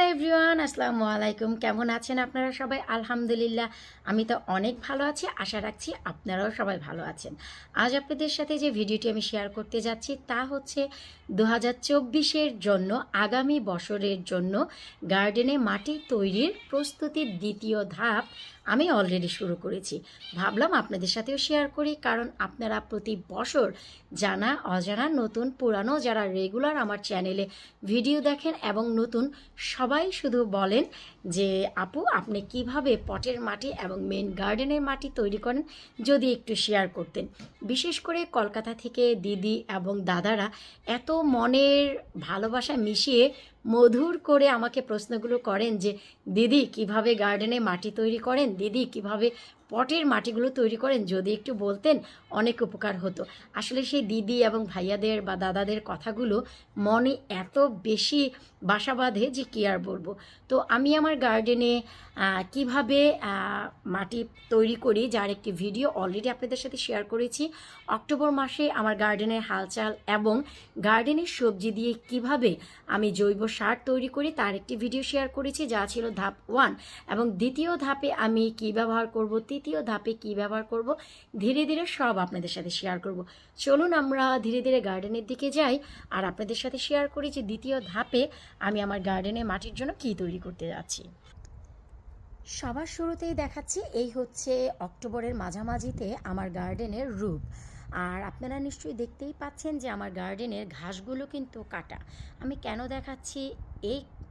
Hello everyone, আসসালামু আলাইকুম। কেমন আছেন আপনারা সবাই? আলহামদুলিল্লাহ, আমি তো অনেক ভালো আছি। আশা রাখছি আপনারাও সবাই ভালো আছেন। আজ আপনাদের সাথে যে ভিডিওটি আমি শেয়ার করতে যাচ্ছি, তা হচ্ছে দু হাজার জন্য, আগামী বছরের জন্য গার্ডেনে মাটি তৈরির প্রস্তুতির দ্বিতীয় ধাপ আমি অলরেডি শুরু করেছি। ভাবলাম আপনাদের সাথেও শেয়ার করি, কারণ আপনারা প্রতি বছর জানা, অজানা, নতুন, পুরানো যারা রেগুলার আমার চ্যানেলে ভিডিও দেখেন এবং নতুন, সবাই শুধু বলেন যে, আপু, আপনি কীভাবে পটের মাটি এবং মেন গার্ডেনের মাটি তৈরি করেন, যদি একটু শেয়ার করতেন? বিশেষ করে কলকাতা থেকে দিদি এবং দাদারা এত মনের ভালোবাসা মিশিয়ে মধুর করে আমাকে প্রশ্নগুলো করেন যে, দিদি, কীভাবে গার্ডেনে মাটি তৈরি করেন? দিদি, কীভাবে পটের মাটিগুলো তৈরি করেন যদি একটু বলতেন অনেক উপকার হতো। আসলে সেই দিদি এবং ভাইয়াদের বা দাদাদের কথাগুলো মনে এত বেশি বাসা বাঁধে যে কী আর বলব। তো আমি আমার গার্ডেনে কীভাবে মাটি তৈরি করি যার একটি ভিডিও অলরেডি আপনাদের সাথে শেয়ার করেছি। অক্টোবর মাসে আমার গার্ডেনের হালচাল এবং গার্ডেনের সবজি দিয়ে কীভাবে আমি জৈব সার তৈরি করি তার একটি ভিডিও শেয়ার করেছি, যা ছিল ধাপ ওয়ান। এবং দ্বিতীয় ধাপে আমি কি ব্যবহার করব তৃতীয় ধাপে কি ব্যবহার করব, ধীরে ধীরে সব আপনাদের সাথে শেয়ার করব। চলুন আমরা ধীরে ধীরে গার্ডেনের দিকে যাই আর আপনাদের সাথে শেয়ার করি যে দ্বিতীয় ধাপে আমি আমার গার্ডেনে মাটির জন্য কি তৈরি করতে যাচ্ছি। সবার শুরুতেই দেখাচ্ছি, এই হচ্ছে অক্টোবরের মাঝামাঝিতে আমার গার্ডেনের রূপ। আর আপনারা নিশ্চয়ই দেখতেই পাচ্ছেন যে আমার গার্ডেনের ঘাসগুলো কিন্তু কাটা। আমি কেন দেখাচ্ছি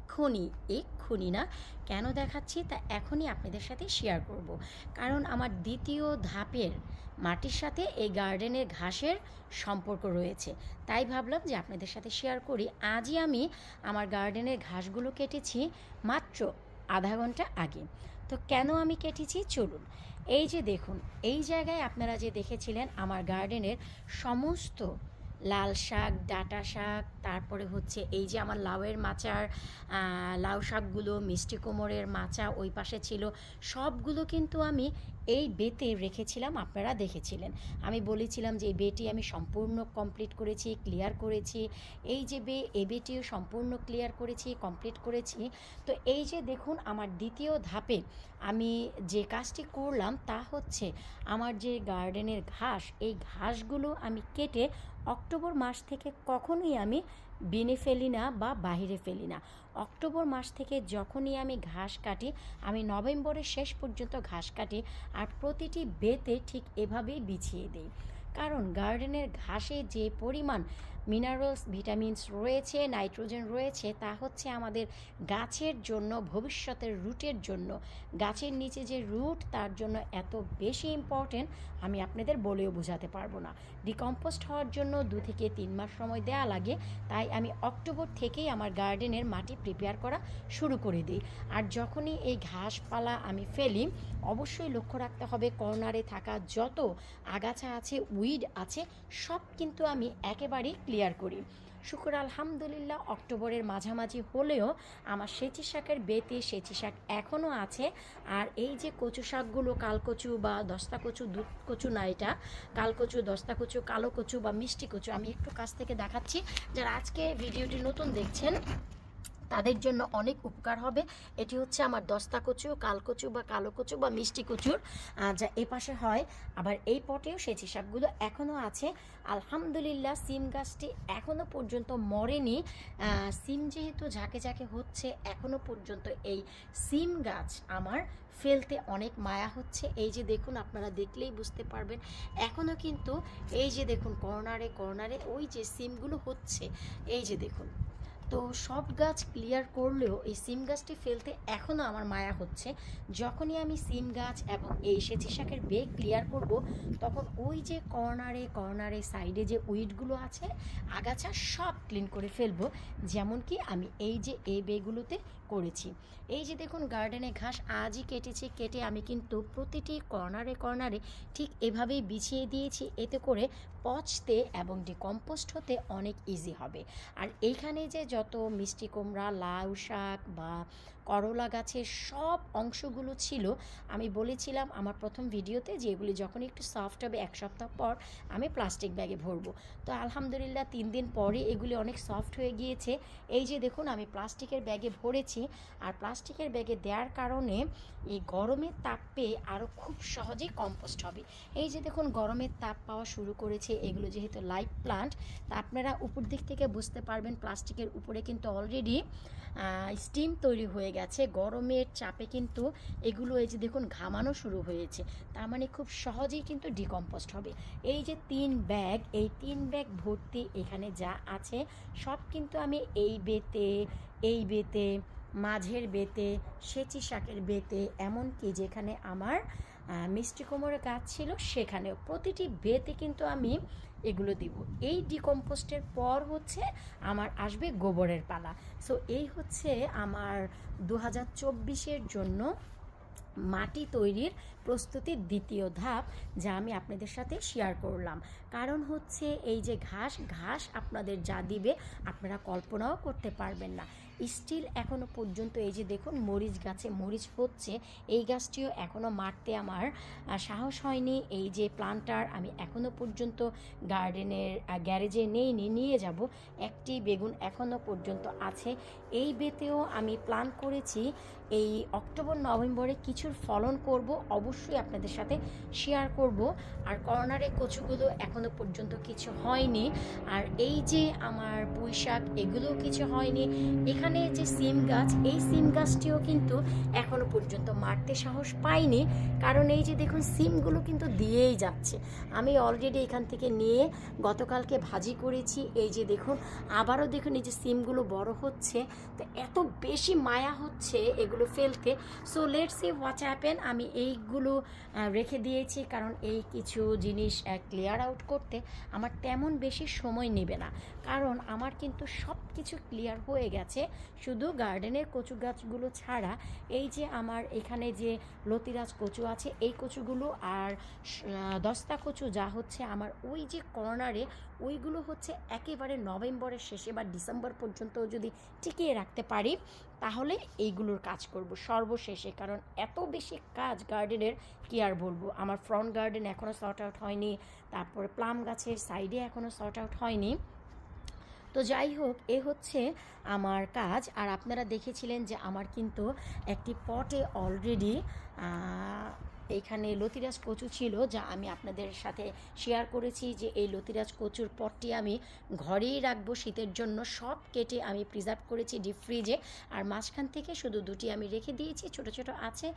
এক্ষুনি এক্ষুনি না কেন দেখাচ্ছি তা এখনই আপনাদের সাথে শেয়ার করব। কারণ আমার দ্বিতীয় ধাপের মাটির সাথে এই গার্ডেনের ঘাসের সম্পর্ক রয়েছে। তাই ভাবলাম যে আপনাদের সাথে শেয়ার করি। আজই আমি আমার গার্ডেনের ঘাসগুলো কেটেছি মাত্র আধা ঘণ্টা আগে। তো কেন আমি কেটেছি? চলুন। এই যে দেখুন, এই জায়গায় আপনারা যে দেখেছিলেন আমার গার্ডেনের সমস্ত লাল শাক, ডাটা শাক, তারপরে হচ্ছে এই যে আমার লাউয়ের মাচার লাউ শাকগুলো, মিষ্টি কোমরের মাচা ওই পাশে ছিল, সবগুলো কিন্তু আমি এই বেতে রেখেছিলাম, আপনারা দেখেছিলেন। আমি বলেছিলাম যে এই বেটি আমি সম্পূর্ণ কমপ্লিট করেছি ক্লিয়ার করেছি। এই যে বে, এ বেটিও সম্পূর্ণ ক্লিয়ার করেছি কমপ্লিট করেছি। তো এই যে দেখুন, আমার দ্বিতীয় ধাপে আমি যে কাজটি করলাম তা হচ্ছে, আমার যে গার্ডেনের ঘাস, এই ঘাসগুলো আমি কেটে অক্টোবর মাস থেকে কখনোই আমি বিনে ফেলি না বা বাহিরে ফেলি না। অক্টোবর মাস থেকে যখনই আমি ঘাস কাটি, আমি নভেম্বরের শেষ পর্যন্ত ঘাস কাটি আর প্রতিটি বেতে ঠিক এভাবেই বিছিয়ে দিই। কারণ গার্ডেনের ঘাসে যে পরিমাণ মিনারেলস ভিটামিনস রয়েছে নাইট্রোজেন রয়েছে, তা হচ্ছে আমাদের গাছের জন্য, ভবিষ্যতের রুটের জন্য। গাছের নিচে যে রুট, তার জন্য এত বেশি ইম্পর্টেন্ট আমি আপনাদের বলেও বোঝাতে পারব না। ডিকম্পোস্ট হওয়ার জন্য দু থেকে তিন মাস সময় দেয়া লাগে, তাই আমি অক্টোবর থেকেই আমার গার্ডেনের মাটি প্রিপেয়ার করা শুরু করে দিই। আর যখনই এই ঘাসপালা আমি ফেলি, অবশ্যই লক্ষ্য রাখতে হবে, কর্নারে থাকা যত আগাছা আছে উইড আছে, সব কিন্তু আমি একেবারেই ক্লিয়ার করি। শুক্র আলহামদুলিল্লাহ, অক্টোবরের মাঝামাঝি হলেও আমার সেচি শাকের বেতে সেচি শাক এখনও আছে। আর এই যে কচু শাকগুলো, কালকচু বা দস্তা কচু, দুধ কচু না এটা, কালকচু, দস্তা কচু, কালো কচু বা মিষ্টি কচু, আমি একটু কাছ থেকে দেখাচ্ছি। যারা আজকে ভিডিওটি নতুন দেখছেন তাদের জন্য অনেক উপকার হবে। এটি হচ্ছে আমার দস্তা কচু কালকচু বা কালো কচু বা মিষ্টি কচুর যা এ পাশে হয়। আবার এই পটেও সেচি শাকগুলো এখনও আছে। আলহামদুলিল্লাহ সিম গাছটি এখনও পর্যন্ত মরেনি। সিম যেহেতু ঝাঁকে ঝাঁকে হচ্ছে এখনও পর্যন্ত এই সিম গাছ আমার ফেলতে অনেক মায়া হচ্ছে। এই যে দেখুন, আপনারা দেখলেই বুঝতে পারবেন। এখনও কিন্তু এই যে দেখুন, কর্নারে কর্নারে ওই যে সিমগুলো হচ্ছে, এই যে দেখুন। তো সব গাছ ক্লিয়ার করলেও এই সিম গাছটি ফেলতে এখনও আমার মায়া হচ্ছে। যখনই আমি সিম গাছ এবং এই সেচি শাকের বেগ ক্লিয়ার করব, তখন ওই যে কর্নারে কর্নারে সাইডে যে উইডগুলো আছে, আগাছা সব ক্লিন করে ফেলব। যেমন কি আমি এই যে এই বেগুলোতে করেছি। এই যে দেখুন গার্ডেনে ঘাস আজই কেটেছি, কেটে আমি কিন্তু প্রতিটি কর্নারে কর্নারে ঠিক এভাবেই বিছিয়ে দিয়েছি। এতে করে পচতে এবং ডিকম্পোস্ট হতে অনেক ইজি হবে। আর এইখানে যে যত মিষ্টি কুমড়া, লাউ শাক বা করলা গাছের সব অংশগুলো ছিল, আমি বলেছিলাম আমার প্রথম ভিডিওতে যে এগুলি যখন একটু সফট হবে, এক সপ্তাহ পর আমি প্লাস্টিক ব্যাগে ভরবো। তো আলহামদুলিল্লাহ তিন দিন পরে এগুলি অনেক সফট হয়ে গিয়েছে। এই যে দেখুন, আমি প্লাস্টিকের ব্যাগে ভরেছি। আর প্লাস্টিকের ব্যাগে দেওয়ার কারণে এই গরমের তাপ পেয়ে আরও খুব সহজেই কম্পোস্ট হবে। এই যে দেখুন, গরমের তাপ পাওয়া শুরু করেছে, এগুলো যেহেতু লাইভ প্লান্ট তা আপনারা উপর দিক থেকে বুঝতে পারবেন প্লাস্টিকের উপরে কিন্তু অলরেডি স্টিম তৈরি হয়ে গেছে। গরমের চাপে কিন্তু এগুলো এই যে দেখুন ঘামানো শুরু হয়েছে। তার মানে খুব সহজেই কিন্তু ডিকম্পোস্ট হবে। এই যে তিন ব্যাগ এই তিন ব্যাগ ভর্তি এখানে যা আছে, সব কিন্তু আমি এই বেতে এই বেতে, মাঝের বেতে, সেচি শাকের বেতে, এমনকি যেখানে আমার মিষ্টি কুমড়োর গাছ ছিল, সেখানেও প্রতিটি বেতে কিন্তু আমি এগুলো দিব। এই ডিকম্পোস্টের পর হচ্ছে আমার আসবে গোবরের পালা। সো এই হচ্ছে আমার দু হাজার জন্য মাটি তৈরির প্রস্তুতির দ্বিতীয় ধাপ, যা আমি আপনাদের সাথে শেয়ার করলাম। কারণ হচ্ছে এই যে ঘাস ঘাস আপনাদের যা দিবে, আপনারা কল্পনাও করতে পারবেন না। স্টিল এখনও পর্যন্ত এই যে দেখুন মরিচ গাছে মরিচ হচ্ছে, এই গাছটিও এখনও মারতে আমার সাহস হয়নি। এই যে প্লান্টার আমি এখনও পর্যন্ত গার্ডেনের গ্যারেজে নেই নিয়ে যাব। একটি বেগুন এখনও পর্যন্ত আছে। এই বেতেও আমি প্ল্যান করেছি এই অক্টোবর, নভেম্বরে কিছুর ফলন করব, অবশ্যই আপনাদের সাথে শেয়ার করব। আর কর্নারে কচুগুলো এখনও পর্যন্ত কিছু হয়নি। আর এই যে আমার পুঁই শাক এগুলোও কিছু হয়নি। এখানে যে সিম গাছ, এই সিম গাছটিও কিন্তু এখনও পর্যন্ত মারতে সাহস পাইনি। কারণ এই যে দেখুন, সিমগুলো কিন্তু দিয়েই যাচ্ছে। আমি অলরেডি এখান থেকে নিয়ে গতকালকে ভাজি করেছি। এই যে দেখুন, আবারও দেখুন এই যে সিমগুলো বড় হচ্ছে। তো এত বেশি মায়া হচ্ছে এগুলো ফেলতে। So let see what's happen আমি এইগুলো রেখে দিয়েছি। কারণ এই কিছু জিনিস ক্লিয়ার আউট করতে আমার তেমন বেশি সময় নেবে না। কারণ আমার কিন্তু সব কিছু ক্লিয়ার হয়ে গেছে। শুধু গার্ডেনের কচু গাছগুলো ছাড়া, এই যে আমার এখানে যে লতিরাজ কচু আছে, এই কচুগুলো আর দস্তা কচু যা হচ্ছে আমার, ওই যে কর্নারে, ওইগুলো হচ্ছে একেবারে নভেম্বরের শেষে বা ডিসেম্বর পর্যন্ত যদি টিকিয়ে রাখতে পারি, তাহলে এইগুলোর কাজ করব সর্বশেষে। কারণ এত বেশি কাজ গার্ডেনের, কি আর বলব? আমার ফ্রন্ট গার্ডেন এখনও সর্ট আউট হয়নি, তারপরে প্লাম গাছের সাইডে এখনও সর্ট আউট হয়নি। তো যাই হোক, এ হচ্ছে আমার কাজ। আর আপনারা দেখেছিলেন যে আমার কিন্তু একটি পটে অলরেডি এখানে লতিরাজ কচু ছিল, যা আমি আপনাদের সাথে শেয়ার করেছি যে এই লতিরাজ কচুর পটটি আমি ঘরেই রাখব শীতের জন্য। সব কেটে আমি প্রিজার্ভ করেছি ডিপ ফ্রিজে আর মাঝখান থেকে শুধু দুটি আমি রেখে দিয়েছি, ছোট ছোট আছে।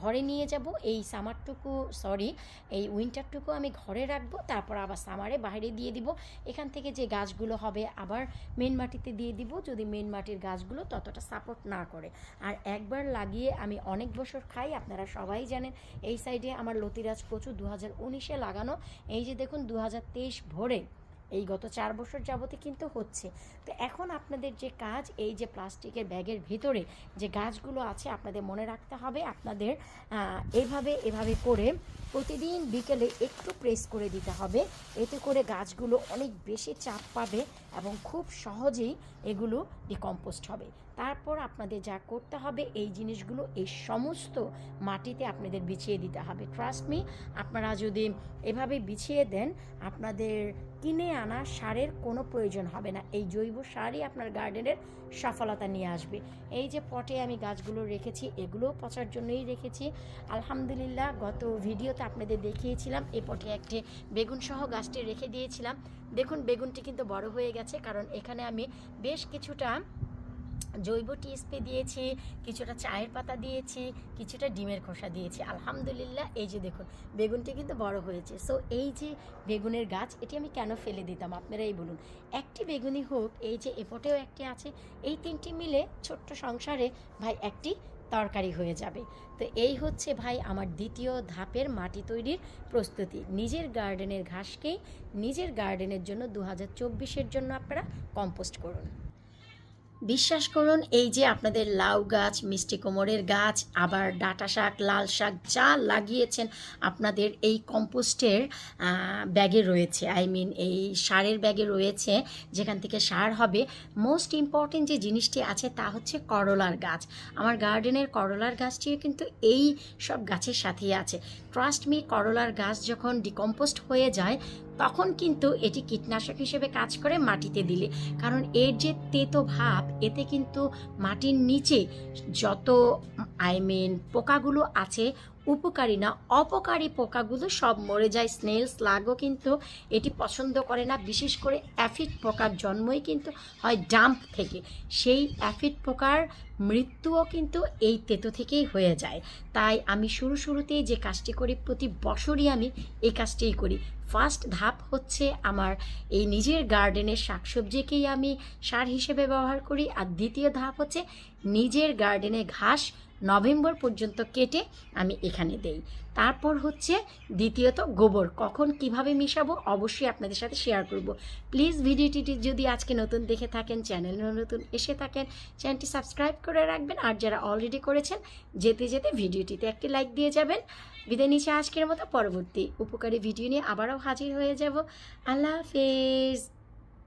ঘরে নিয়ে যাব, এই সামারটুকু সরি এই উইন্টারটুকু আমি ঘরে রাখব। তারপর আবার সামারে বাইরে দিয়ে দিব। এখান থেকে যে গাছগুলো হবে আবার মেন মাটিতে দিয়ে দিব। যদি মেন মাটির গাছগুলো ততটা সাপোর্ট না করে। আর একবার লাগিয়ে আমি অনেক বছর খাই, আপনারা সবাই জানেন, এই সাইডে আমার লতিরাজ কচু দু হাজার উনিশে লাগানো। এই যে দেখুন দু হাজার তেইশ ভোরে এই গত চার বছর যাবতে কিন্তু হচ্ছে। তো এখন আপনাদের যে কাজ, এই যে প্লাস্টিকের ব্যাগের ভিতরে যে গাছগুলো আছে, আপনাদের মনে রাখতে হবে আপনাদের এভাবে এভাবে করে প্রতিদিন বিকেলে একটু প্রেস করে দিতে হবে। এতে করে গাছগুলো অনেক বেশি চাপ পাবে এবং খুব সহজেই এগুলো ডিকম্পোস্ট হবে। তারপর আপনাদের যা করতে হবে, এই জিনিসগুলো এই সমস্ত মাটিতে আপনাদের বিছিয়ে দিতে হবে। ট্রাস্ট মি আপনারা যদি এভাবে বিছিয়ে দেন, আপনাদের কিনে আনা সারের কোনো প্রয়োজন হবে না। এই জৈব সারই আপনার গার্ডেনের সফলতা নিয়ে আসবে। এই যে পটে আমি গাছগুলো রেখেছি, এগুলোও পচার জন্যই রেখেছি। আলহামদুলিল্লাহ, গত ভিডিওতে আপনাদের দেখিয়েছিলাম এই পটে একটি বেগুন সহ গাছটি রেখে দিয়েছিলাম। দেখুন, বেগুনটি কিন্তু বড় হয়ে গেছে, কারণ এখানে আমি বেশ কিছুটা জৈব টিএসপি দিয়েছি, কিছুটা চায়ের পাতা দিয়েছি, কিছুটা ডিমের খোসা দিয়েছি। আলহামদুলিল্লাহ, এই যে দেখুন, বেগুনটি কিন্তু বড় হয়েছে। সো এই যে বেগুনের গাছ, এটি আমি কেন ফেলে দিতাম? আপনারাই বলুন। একটি বেগুনি হোক, এই যে এপটেও একটি আছে, এই তিনটি মিলে ছোট্ট সংসারে ভাই একটি তরকারি হয়ে যাবে। তো এই হচ্ছে ভাই আমার দ্বিতীয় ধাপের মাটি তৈরির প্রস্তুতি। নিজের গার্ডেনের ঘাসকেই নিজের গার্ডেনের জন্য দু হাজার জন্য আপনারা কম্পোস্ট করুন। বিশ্বাস করুন, এই যে আপনাদের লাউ গাছ, মিষ্টি কোমরের গাছ, আবার ডাটা শাক, লাল শাক, যা লাগিয়েছেন আপনাদের এই কম্পোস্টের ব্যাগে রয়েছে। আই মিন এই সারের ব্যাগে রয়েছে, যেখান থেকে সার হবে। মোস্ট ইম্পর্টেন্ট যে জিনিসটি আছে তা হচ্ছে করলার গাছ। আমার গার্ডেনের করলার গাছটিও কিন্তু এই সব গাছের সাথেই আছে। ট্রাস্ট মি করলার গাছ যখন ডিকম্পোস্ট হয়ে যায় তখন কিন্তু এটি কীটনাশক হিসেবে কাজ করে মাটিতে দিলে। কারণ এর যে তেতো ভাব, এতে কিন্তু মাটির নিচে যত আইমেন পোকাগুলো আছে উপকারী না, অপকারী পোকাগুলো সব মরে যায়। স্নেল স্লাগও কিন্তু এটি পছন্দ করে না, বিশেষ করে অ্যাফিড পোকার জন্মই কিন্তু হয় ডাম্প থেকে। সেই অ্যাফিড পোকার মৃত্যুও কিন্তু এই তেতো থেকেই হয়ে যায়। তাই আমি শুরু শুরুতেই যে কাজটি করি, প্রতি বছরই আমি এই কাজটিই করি। ফার্স্ট ধাপ হচ্ছে আমার এই নিজের গার্ডেনের শাকসবজিকেই আমি সার হিসেবে ব্যবহার করি। আর দ্বিতীয় ধাপ হচ্ছে নিজের গার্ডেনে ঘাস নভেম্বর পর্যন্ত কেটে আমি এখানে দেই। তারপর হচ্ছে দ্বিতীয়ত গোবর, কখন কীভাবে মিশাবো অবশ্যই আপনাদের সাথে শেয়ার করব। প্লিজ ভিডিওটি যদি আজকে নতুন দেখে থাকেন চ্যানেল নতুন এসে থাকেন চ্যানেলটি সাবস্ক্রাইব করে রাখবেন। আর যারা অলরেডি করেছেন, যেতে যেতে ভিডিওটিতে একটি লাইক দিয়ে যাবেন। বিদায় নিচে আজকের মতো। পরবর্তী উপকারী ভিডিও নিয়ে আবারও হাজির হয়ে যাব। আল্লাহ হাফেজ।